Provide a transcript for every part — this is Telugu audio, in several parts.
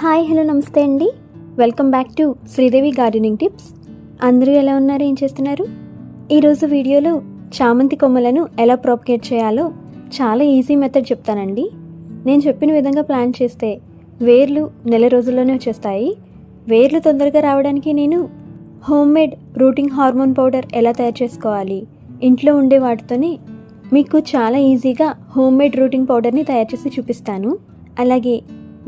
హాయ్ హలో నమస్తే అండి. Welcome back to Sridevi gardening tips. అందరూ ఎలా ఉన్నారు? ఏం చేస్తున్నారు? ఈరోజు వీడియోలో చామంతి కొమ్మలను ఎలా ప్రాపగేట్ చేయాలో చాలా ఈజీ మెథడ్ చెప్తానండి. నేను చెప్పిన విధంగా ప్లాన్ చేస్తే వేర్లు నెల రోజుల్లోనే వచ్చేస్తాయి. వేర్లు తొందరగా రావడానికి నేను హోమ్మేడ్ రూటింగ్ హార్మోన్ పౌడర్ ఎలా తయారు చేసుకోవాలి ఇంట్లో ఉండే వాటితోనే మీకు చాలా ఈజీగా హోమ్మేడ్ రూటింగ్ పౌడర్ని తయారు చేసి చూపిస్తాను. అలాగే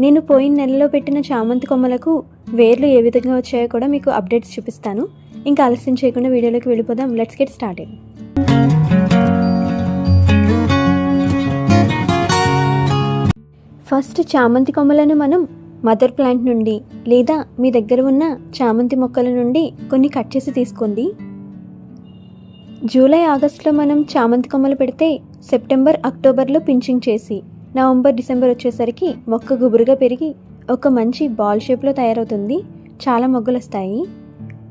నేను పోయిన నెలలో పెట్టిన చామంతి కొమ్మలకు వేర్లు ఏ విధంగా వచ్చాయో కూడా మీకు అప్డేట్స్ చూపిస్తాను. ఇంకా ఆలస్యం చేయకుండా వీడియోలోకి వెళ్ళిపోదాం. లెట్స్ గెట్ స్టార్టెడ్ ఫస్ట్ చామంతి కొమ్మలను మనం మదర్ ప్లాంట్ నుండి లేదా మీ దగ్గర ఉన్న చామంతి మొక్కల నుండి కొన్ని కట్ చేసి తీసుకోండి. జూలై ఆగస్టులో మనం చామంతి కొమ్మలు పెడితే సెప్టెంబర్ అక్టోబర్లో పించింగ్ చేసి నవంబర్ డిసెంబర్ వచ్చేసరికి మొక్క గుబురుగా పెరిగి ఒక మంచి బాల్ షేప్లో తయారవుతుంది. చాలా మొగ్గలు వస్తాయి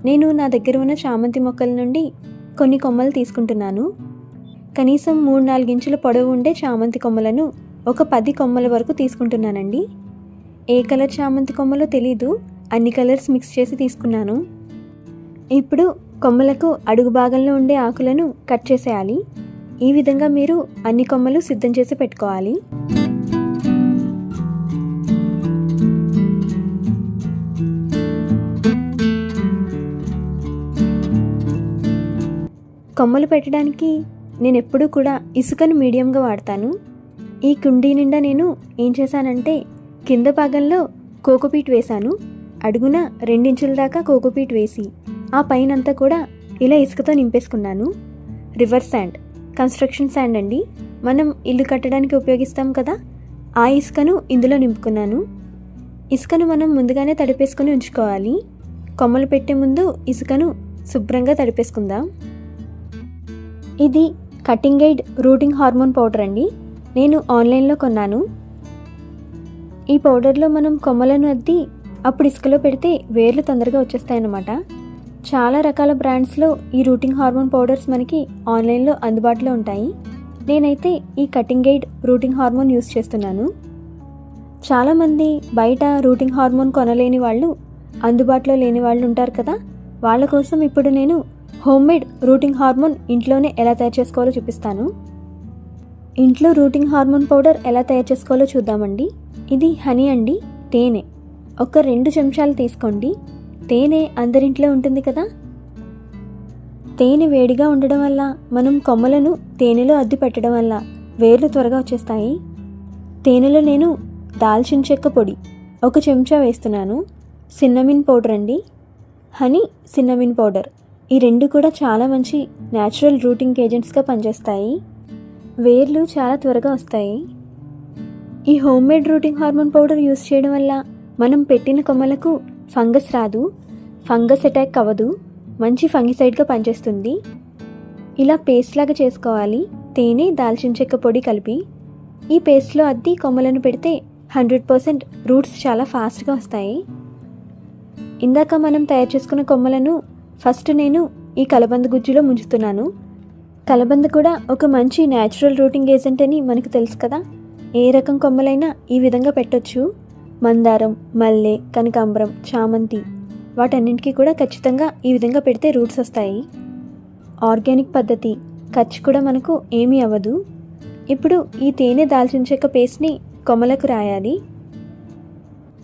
నేను నా దగ్గర ఉన్న చామంతి మొక్కల నుండి కొన్ని కొమ్మలు తీసుకుంటున్నాను. కనీసం మూడు నాలుగు ఇంచుల పొడవు ఉండే చామంతి కొమ్మలను ఒక పది కొమ్మల వరకు తీసుకుంటున్నానండి. ఏ కలర్ చామంతి కొమ్మలో తెలీదు. అన్ని కలర్స్ మిక్స్ చేసి తీసుకున్నాను. ఇప్పుడు కొమ్మలకు అడుగు భాగంలో ఉండే ఆకులను కట్ చేసేయాలి. ఈ విధంగా మీరు అన్ని కొమ్మలు సిద్ధం చేసి పెట్టుకోవాలి. కొమ్మలు పెట్టడానికి నేను ఎప్పుడూ కూడా ఇసుకను మీడియంగా వాడతాను. ఈ కుండీ నిండా నేను ఏం చేశానంటే కింద భాగంలో కోకోపీట్ వేశాను. అడుగున రెండించుల దాకా కోకోపీట్ వేసి ఆ పైనంతా కూడా ఇలా ఇసుకతో నింపేసుకున్నాను. రివర్స్ శాండ్ కన్స్ట్రక్షన్ శాండ్ అండి. మనం ఇల్లు కట్టడానికి ఉపయోగిస్తాం కదా? ఆ ఇసుకను ఇందులో నింపుకున్నాను. ఇసుకను మనం ముందుగానే తడిపేసుకుని ఉంచుకోవాలి. కొమ్మలు పెట్టే ముందు ఇసుకను శుభ్రంగా తడిపేసుకుందాం. ఇది cutting guide rooting hormone powder అండి. నేను ఆన్లైన్లో కొన్నాను. ఈ పౌడర్లో మనం కొమ్మలను అద్ది అప్పుడు ఇసుకలో పెడితే వేర్లు తొందరగా వచ్చేస్తాయన్నమాట. చాలా రకాల బ్రాండ్స్లో ఈ రూటింగ్ హార్మోన్ పౌడర్స్ మనకి ఆన్లైన్లో అందుబాటులో ఉంటాయి. నేనైతే ఈ cutting guide rooting hormone use చేస్తున్నాను. చాలామంది బయట రూటింగ్ హార్మోన్ కొనలేని వాళ్ళు అందుబాటులో లేని వాళ్ళు ఉంటారు కదా. వాళ్ళ కోసం ఇప్పుడు నేను హోమ్ మేడ్ రూటింగ్ హార్మోన్ ఇంట్లోనే ఎలా తయారు చేసుకోవాలో చూపిస్తాను. ఇంట్లో రూటింగ్ హార్మోన్ పౌడర్ ఎలా తయారు చేసుకోవాలో చూద్దామండి. ఇది హనీ అండి తేనె. ఒక రెండు చెంచాలు తీసుకోండి. తేనె అందరింట్లో ఉంటుంది కదా? తేనె వేడిగా ఉండడం వల్ల మనం కొమ్మలను తేనెలో అద్ది పెట్టడం వల్ల వేర్లు త్వరగా వచ్చేస్తాయి. తేనెలో నేను దాల్చిన చెక్క పొడి ఒక చెంచా వేస్తున్నాను. సిన్నమిన్ పౌడర్ అండి. Honey cinnamon powder. ఈ రెండు కూడా చాలా మంచి న్యాచురల్ రూటింగ్ ఏజెంట్స్గా పనిచేస్తాయి. వేర్లు చాలా త్వరగా వస్తాయి. ఈ homemade rooting hormone powder use చేయడం వల్ల మనం పెట్టిన కొమ్మలకు ఫంగస్ రాదు ఫంగస్ అటాక్ అవ్వదు మంచి ఫంగిసైడ్గా పనిచేస్తుంది. ఇలా పేస్ట్ లాగా చేసుకోవాలి తేనె దాల్చిన చెక్క పొడి కలిపి. ఈ పేస్ట్లో అద్ది కొమ్మలను పెడితే హండ్రెడ్ పర్సెంట్ రూట్స్ చాలా ఫాస్ట్గా వస్తాయి. ఇందాక మనం తయారు చేసుకున్న కొమ్మలను ఫస్ట్ నేను ఈ కలబంద గుజ్జులో ముంచుతున్నాను. కలబంద కూడా ఒక మంచి న్యాచురల్ రూటింగ్ ఏజెంట్ అని మనకు తెలుసు కదా? ఏ రకం కొమ్మలైనా ఈ విధంగా పెట్టొచ్చు. మందారం మల్లె కనకాంబరం చామంతి వాటన్నింటికి కూడా ఖచ్చితంగా ఈ విధంగా పెడితే రూట్స్ వస్తాయి. ఆర్గానిక్ పద్ధతి ఖర్చు కూడా మనకు ఏమీ అవ్వదు. ఇప్పుడు ఈ తేనె దాల్చిన చెక్క పేస్ట్ని కొమ్మలకు రాయాలి.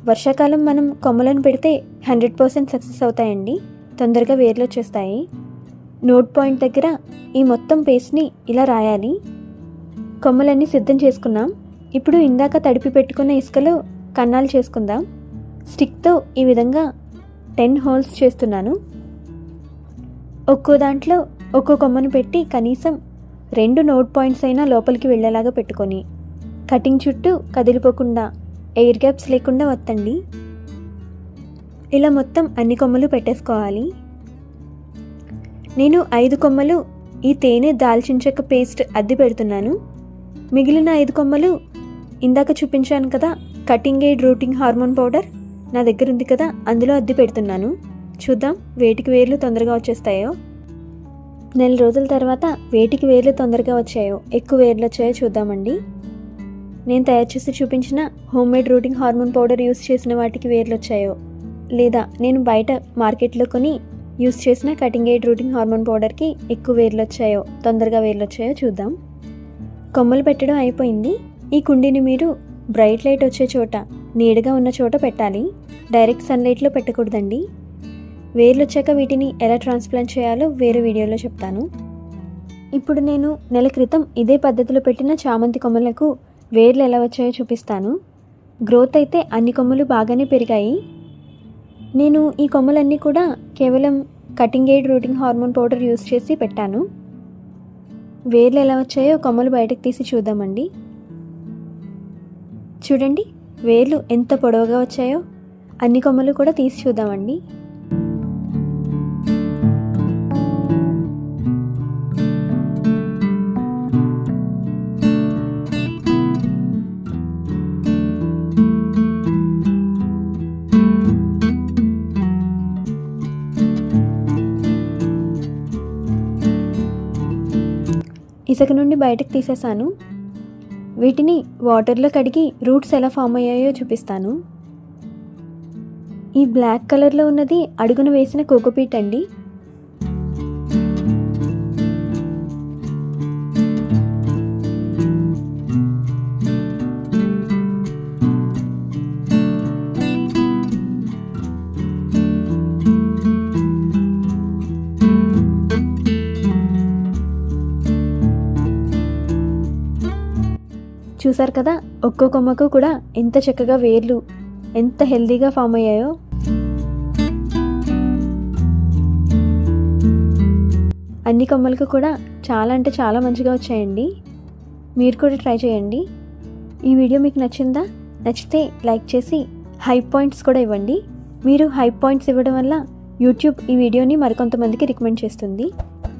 వర్షాకాలం మనం కొమ్మలను పెడితే హండ్రెడ్ పర్సెంట్ సక్సెస్ అవుతాయండి. తొందరగా వేర్లు వచ్చేస్తాయి. నోట్ పాయింట్ దగ్గర ఈ మొత్తం పేస్ట్ని ఇలా రాయాలి. కొమ్మలన్నీ సిద్ధం చేసుకున్నాం. ఇప్పుడు ఇందాక తడిపి పెట్టుకున్న ఇసుకలో కన్నాలు చేసుకుందాం. స్టిక్తో ఈ విధంగా టెన్ హోల్స్ చేస్తున్నాను. ఒక్కో దాంట్లో ఒక్కో కొమ్మను పెట్టి కనీసం రెండు నోట్ పాయింట్స్ అయినా లోపలికి వెళ్ళేలాగా పెట్టుకొని కటింగ్ చుట్టూ కదిలిపోకుండా ఎయిర్ గ్యాప్స్ లేకుండా వత్తండి. ఇలా మొత్తం అన్ని కొమ్మలు పెట్టేసుకోవాలి. నేను ఐదు కొమ్మలు ఈ తేనె దాల్చిన చెక్క పేస్ట్ అద్ది పెడుతున్నాను. మిగిలిన ఐదు కొమ్మలు ఇందాక చూపించాను కదా cutting aid rooting hormone powder నా దగ్గర ఉంది కదా అందులో అద్ది పెడుతున్నాను. చూద్దాం వేటికి వేర్లు తొందరగా వచ్చేస్తాయో. నెల రోజుల తర్వాత వేటికి వేర్లు తొందరగా వచ్చాయో ఎక్కువ వేర్లు వచ్చాయో చూద్దామండి. నేను తయారు చేసి చూపించిన home made rooting hormone powder use చేసిన వాటికి వేర్లు వచ్చాయో లేదా నేను బయట మార్కెట్లో కొని యూస్ చేసిన కటింగ్ ఎయిడ్ రూటింగ్ హార్మోన్ పౌడర్కి ఎక్కువ వేర్లు వచ్చాయో తొందరగా వేర్లు వచ్చాయో చూద్దాం. కొమ్మలు పెట్టడం అయిపోయింది. ఈ కుండీని మీరు బ్రైట్ లైట్ వచ్చే చోట నీడగా ఉన్న చోట పెట్టాలి. డైరెక్ట్ సన్లైట్లో పెట్టకూడదండి. వేర్లు వచ్చాక వీటిని ఎలా ట్రాన్స్ప్లాంట్ చేయాలో వేరే వీడియోలో చెప్తాను. ఇప్పుడు నేను నెల క్రితం ఇదే పద్ధతిలో పెట్టిన చామంతి కొమ్మలకు వేర్లు ఎలా వచ్చాయో చూపిస్తాను. గ్రోత్ అయితే అన్ని కొమ్మలు బాగానే పెరిగాయి. నేను ఈ కొమ్మలన్నీ కూడా కేవలం cutting aid rooting hormone powder use చేసి పెట్టాను. వేర్లు ఎలా వచ్చాయో కొమ్మలు బయటకు తీసి చూద్దామండి. చూడండి వేర్లు ఎంత పొడవుగా వచ్చాయో. అన్ని కొమ్మలు కూడా తీసి చూద్దామండి. ఇసుక నుండి బయటకు తీసేసాను. వీటిని వాటర్లో కడిగి రూట్స్ ఎలా ఫామ్ అయ్యాయో చూపిస్తాను. ఈ బ్లాక్ కలర్లో ఉన్నది అడుగున వేసిన కోకోపీట్ అండి. చూసారు కదా ఒక్కో కొమ్మకు కూడా ఎంత చక్కగా వేర్లు ఎంత హెల్దీగా ఫామ్ అయ్యాయో. అన్ని కొమ్మలకు కూడా చాలా అంటే చాలా మంచిగా వచ్చాయండి. మీరు కూడా ట్రై చేయండి. ఈ వీడియో మీకు నచ్చిందా? నచ్చితే లైక్ చేసి హై పాయింట్స్ కూడా ఇవ్వండి. మీరు హై పాయింట్స్ ఇవ్వడం వల్ల యూట్యూబ్ ఈ వీడియోని మరికొంతమందికి రికమెండ్ చేస్తుంది.